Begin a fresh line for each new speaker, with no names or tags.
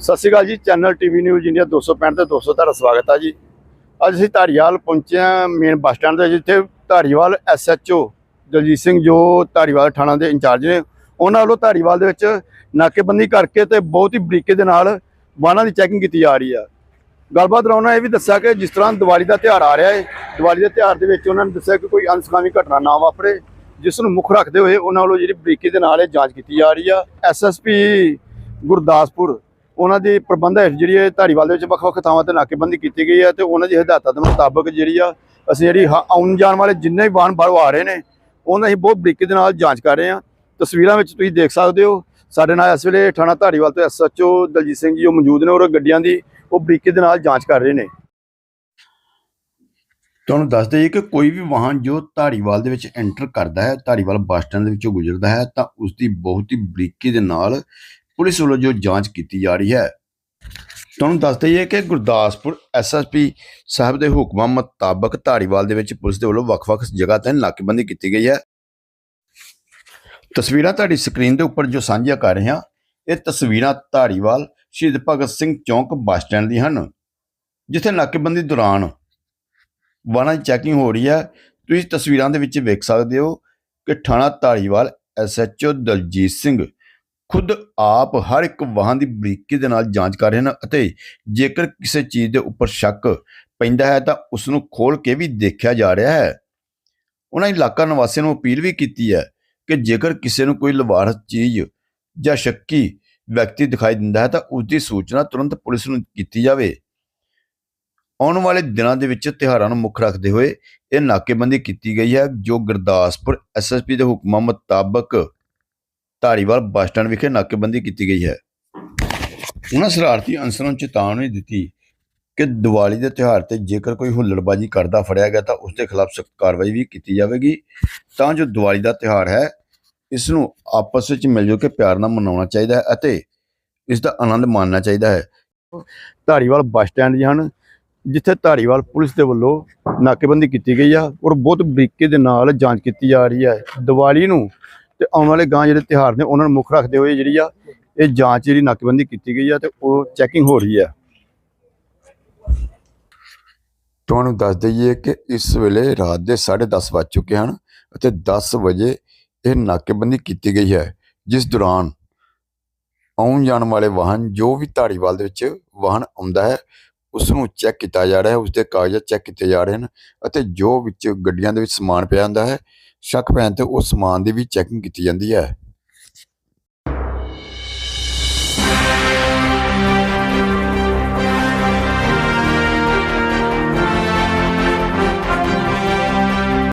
ਸਤਿ ਸ਼੍ਰੀ ਅਕਾਲ ਜੀ channel TV news India 265 ਤੇ 200 ਤੁਹਾਡਾ ਸਵਾਗਤ ਆ ਜੀ। ਅੱਜ ਅਸੀਂ ਧਾਰੀਵਾਲ ਪਹੁੰਚੇ ਹਾਂ ਮੇਨ ਬੱਸ ਸਟੈਂਡ ਤੇ, ਜਿੱਥੇ ਧਾਰੀਵਾਲ ਐਸਐਚਓ ਦਲਜੀਤ ਸਿੰਘ ਜੋ ਧਾਰੀਵਾਲ ਥਾਣਾ ਦੇ ਇੰਚਾਰਜ ਨੇ, ਉਹਨਾਂ ਵੱਲੋਂ ਧਾਰੀਵਾਲ ਦੇ ਵਿੱਚ ਨਾਕੇਬੰਦੀ ਕਰਕੇ ਤੇ ਬਹੁਤ ਹੀ ਬਰੀਕੇ ਦੇ ਨਾਲ ਵਾਹਨਾਂ ਦੀ ਚੈਕਿੰਗ ਕੀਤੀ ਜਾ ਰਹੀ ਆ। ਗੱਲਬਾਤ ਦੌਰਾਨ ਇਹ ਵੀ ਦੱਸਿਆ ਕਿ ਜਿਸ ਤਰ੍ਹਾਂ ਦੀਵਾਲੀ ਦਾ ਤਿਉਹਾਰ ਆ ਰਿਹਾ ਹੈ ਦੀਵਾਲੀ ਦੇ ਤਿਉਹਾਰ ਦੇ ਵਿੱਚ ਉਹਨਾਂ ਨੇ ਦੱਸਿਆ ਕਿ ਕੋਈ ਅਨਸਕਾਮੀ ਘਟਨਾ ਨਾ ਵਾਪਰੇ, ਜਿਸ ਨੂੰ ਮੁੱਖ ਰੱਖਦੇ ਹੋਏ ਉਹਨਾਂ ਵੱਲੋਂ ਜਿਹੜੀ ਬਰੀਕੀ ਦੇ ਨਾਲ ਇਹ ਜਾਂਚ ਕੀਤੀ ਜਾ ਰਹੀ ਆ। ਐਸਐਸਪੀ ਗੁਰਦਾਸਪੁਰ ਉਹਨਾਂ ਦੀ ਪ੍ਰਬੰਧ ਹੈ ਜਿਹੜੀ ਹੈ ਧਾਰੀਵਾਲ ਦੇ ਵਿੱਚ ਵੱਖ-ਵੱਖ ਥਾਵਾਂ ਤੇ ਨਾਕੇਬੰਦੀ ਕੀਤੀ ਗਈ ਹੈ ਤੇ ਉਹਨਾਂ ਦੀ ਹਦਾਇਤਾਂ ਦੇ ਮੁਤਾਬਕ ਜਿਹੜੀ ਆ, ਅਸੀਂ ਜਿਹੜੀ ਆਉਣ ਜਾਣ ਵਾਲੇ ਜਿੰਨੇ ਵੀ ਵਾਹਨ ਬਾਹਰੋਂ ਆ ਰਹੇ ਨੇ, ਉਹਨਾਂ ਦੀ ਬਹੁਤ ਬਰੀਕੀ ਦੇ ਨਾਲ ਜਾਂਚ ਕਰ ਰਹੇ ਹਾਂ। ਤਸਵੀਰਾਂ ਵਿੱਚ ਤੁਸੀਂ ਦੇਖ ਸਕਦੇ ਹੋ, ਸਾਡੇ ਨਾਲ ਇਸ ਵੇਲੇ ਥਾਣਾ ਧਾਰੀਵਾਲ ਤੋਂ ਐਸਐਚਓ ਦਲਜੀਤ ਸਿੰਘ ਜੀ ਉਹ ਮੌਜੂਦ ਨੇ ਔਰ ਗੱਡੀਆਂ ਦੀ ਉਹ ਬਰੀਕੀ ਦੇ ਨਾਲ ਜਾਂਚ ਕਰ ਰਹੇ ਨੇ। ਤੁਹਾਨੂੰ ਦੱਸ ਦਈਏ ਕਿ ਕੋਈ ਵੀ ਵਾਹਨ ਜੋ ਧਾਰੀਵਾਲ ਦੇ ਵਿੱਚ ਐਂਟਰ ਕਰਦਾ ਹੈ, ਧਾਰੀਵਾਲ ਬੱਸ ਸਟੈਂਡ ਦੇ ਵਿੱਚੋਂ ਗੁਜ਼ਰਦਾ ਹੈ, ਤਾਂ ਉਸ ਦੀ ਬਹੁਤ ਹੀ ਬਰੀਕੀ ਦੇ ਨਾਲ ਪੁਲਿਸ ਵੱਲੋਂ ਜੋ ਜਾਂਚ ਕੀਤੀ ਜਾ ਰਹੀ ਹੈ, ਤੁਹਾਨੂੰ ਦੱਸ ਦਈਏ ਕਿ ਗੁਰਦਾਸਪੁਰ ਐਸਐਸਪੀ ਸਾਹਿਬ ਦੇ ਹੁਕਮਾਂ ਮੁਤਾਬਕ ਧਾਰੀਵਾਲ ਦੇ ਵਿੱਚ ਪੁਲਿਸ ਦੇ ਵੱਲੋਂ ਵੱਖ-ਵੱਖ ਜਗ੍ਹਾ ਤੇ ਨਾਕੇਬੰਦੀ ਕੀਤੀ ਗਈ ਹੈ। ਤਸਵੀਰਾਂ ਤੁਹਾਡੀ ਸਕਰੀਨ ਦੇ ਉੱਪਰ ਜੋ ਸਾਂਝੀਆਂ ਕਰ ਰਹੇ ਹਾਂ, ਇਹ ਤਸਵੀਰਾਂ ਧਾਰੀਵਾਲ ਸ਼ਹੀਦ ਭਗਤ ਸਿੰਘ ਚੌਂਕ ਬੱਸ ਸਟੈਂਡ ਦੀ ਹਨ, ਜਿੱਥੇ ਨਾਕੇਬੰਦੀ ਦੌਰਾਨ ਵਾਹਨਾਂ ਦੀ ਚੈਕਿੰਗ ਹੋ ਰਹੀ ਹੈ। ਤੁਸੀਂ ਤਸਵੀਰਾਂ ਦੇ ਵਿੱਚ ਵੇਖ ਸਕਦੇ ਹੋ ਕਿ ਥਾਣਾ ਧਾਰੀਵਾਲ ਐਸਐਚਓ ਦਲਜੀਤ ਸਿੰਘ ਖੁਦ ਆਪ ਹਰ ਇੱਕ ਵਾਹਨ ਦੀ ਬਰੀਕੀ ਦੇ ਨਾਲ ਜਾਂਚ ਕਰ ਰਹੇ ਹਨ ਅਤੇ ਜੇਕਰ ਕਿਸੇ ਚੀਜ਼ ਦੇ ਉੱਪਰ ਸ਼ੱਕ ਪੈਂਦਾ ਹੈ ਤਾਂ ਉਸ ਨੂੰ ਖੋਲ ਕੇ ਵੀ ਦੇਖਿਆ ਜਾ ਰਿਹਾ ਹੈ। ਉਹਨਾਂ ਇਲਾਕਾ ਨਿਵਾਸੀਆਂ ਨੂੰ ਅਪੀਲ ਵੀ ਕੀਤੀ ਹੈ ਕਿ ਜੇਕਰ ਕਿਸੇ ਨੂੰ ਕੋਈ ਲਵਾਰਸ ਚੀਜ਼ ਜਾਂ ਸ਼ੱਕੀ ਵਿਅਕਤੀ ਦਿਖਾਈ ਦਿੰਦਾ ਹੈ ਤਾਂ ਉਸ ਦੀ ਸੂਚਨਾ ਤੁਰੰਤ ਪੁਲਿਸ ਨੂੰ ਕੀਤੀ ਜਾਵੇ। ਆਉਣ ਵਾਲੇ ਦਿਨਾਂ ਦੇ ਵਿੱਚ ਤਿਉਹਾਰਾਂ ਨੂੰ ਮੁੱਖ ਰੱਖਦੇ ਹੋਏ ਇਹ ਨਾਕੇਬੰਦੀ ਕੀਤੀ ਗਈ ਹੈ ਜੋ ਗੁਰਦਾਸਪੁਰ ਐਸਐਸਪੀ ਦੇ ਹੁਕਮਾਂ ਮੁਤਾਬਕ ਧਾਰੀਵਾਲ ਬੱਸ ਸਟੈਂਡ ਵਿਖੇ ਨਾਕੇਬੰਦੀ ਕੀਤੀ ਗਈ ਹੈ। ਉਹਨਾਂ ਸ਼ਰਾਰਤੀ ਅਨਸਰਾਂ ਨੂੰ ਚੇਤਾਵਨੀ ਦਿੱਤੀ ਕਿ ਦੀਵਾਲੀ ਦੇ ਤਿਉਹਾਰ ਤੇ ਜੇਕਰ ਕੋਈ ਹੁੱਲੜਬਾਜੀ ਕਰਦਾ ਫੜਿਆ ਗਿਆ ਤਾਂ ਉਸ ਦੇ ਖਿਲਾਫ ਸਖਤ ਕਾਰਵਾਈ ਵੀ ਕੀਤੀ ਜਾਵੇਗੀ। ਤਾਂ ਜੋ ਦੀਵਾਲੀ ਦਾ ਤਿਉਹਾਰ ਹੈ, ਇਸ ਨੂੰ ਆਪਸ ਵਿੱਚ ਮਿਲ ਜੁਲ ਕੇ ਪਿਆਰ ਨਾਲ ਮਨਾਉਣਾ ਚਾਹੀਦਾ ਹੈ ਅਤੇ ਇਸ ਦਾ ਆਨੰਦ ਮਾਣਨਾ ਚਾਹੀਦਾ ਹੈ। ਧਾਰੀਵਾਲ ਬੱਸ ਸਟੈਂਡ ਜੀ ਹਨ, ਜਿੱਥੇ ਧਾਰੀਵਾਲ ਪੁਲਿਸ ਦੇ ਵੱਲੋਂ ਨਾਕੇਬੰਦੀ ਕੀਤੀ ਗਈ ਆ ਔਰ ਬਹੁਤ ਬਰੀਕੀ ਦੇ ਨਾਲ ਜਾਂਚ ਕੀਤੀ ਜਾ ਰਹੀ ਹੈ। ਦੀਵਾਲੀ ਨੂੰ ਤੇ ਆਉਣ ਵਾਲੇ ਗਾਂ ਜਿਹੜੇ ਤਿਉਹਾਰ ਨੇ, ਉਹਨਾਂ ਨੂੰ ਮੁੱਖ ਰੱਖਦੇ ਹੋਏ ਜਿਹੜੀ ਆ, ਇਹ ਜਾਂਚ ਜਿਹੜੀ ਨਾਕੇਬੰਦੀ ਕੀਤੀ ਗਈ ਆ ਤੇ ਉਹ ਚੈਕਿੰਗ ਹੋ ਰਹੀ ਹੈ ਤੁਹਾਨੂੰ ਦੱਸ ਦਈਏ ਕਿ ਇਸ ਵੇਲੇ ਰਾਤ ਦੇ 10:30 ਵੱਜ ਚੁੱਕੇ ਹਨ ਅਤੇ 10 ਵਜੇ ਇਹ ਨਾਕੇਬੰਦੀ ਕੀਤੀ ਗਈ ਹੈ, ਜਿਸ ਦੌਰਾਨ ਆਉਣ ਜਾਣ ਵਾਲੇ ਵਾਹਨ ਜੋ ਵੀ ਧਾਰੀਵਾਲ ਦੇ ਵਿੱਚ ਵਾਹਨ ਆਉਂਦਾ ਹੈ ਉਸ ਨੂੰ ਚੈੱਕ ਕੀਤਾ ਜਾ ਰਿਹਾ ਹੈ ਉਸ ਦੇ ਕਾਗਜ਼ਾਤ ਚੈੱਕ ਕੀਤੇ ਜਾ ਰਹੇ ਹਨ ਅਤੇ ਜੋ ਵਿੱਚ ਗੱਡੀਆਂ ਦੇ ਵਿੱਚ ਸਮਾਨ ਪਿਆ ਹੁੰਦਾ ਹੈ, ਸ਼ੱਕ ਪੈਣ ਤੇ ਉਸ ਸਮਾਨ ਦੀ ਵੀ ਚੈਕਿੰਗ ਕੀਤੀ ਜਾਂਦੀ ਹੈ।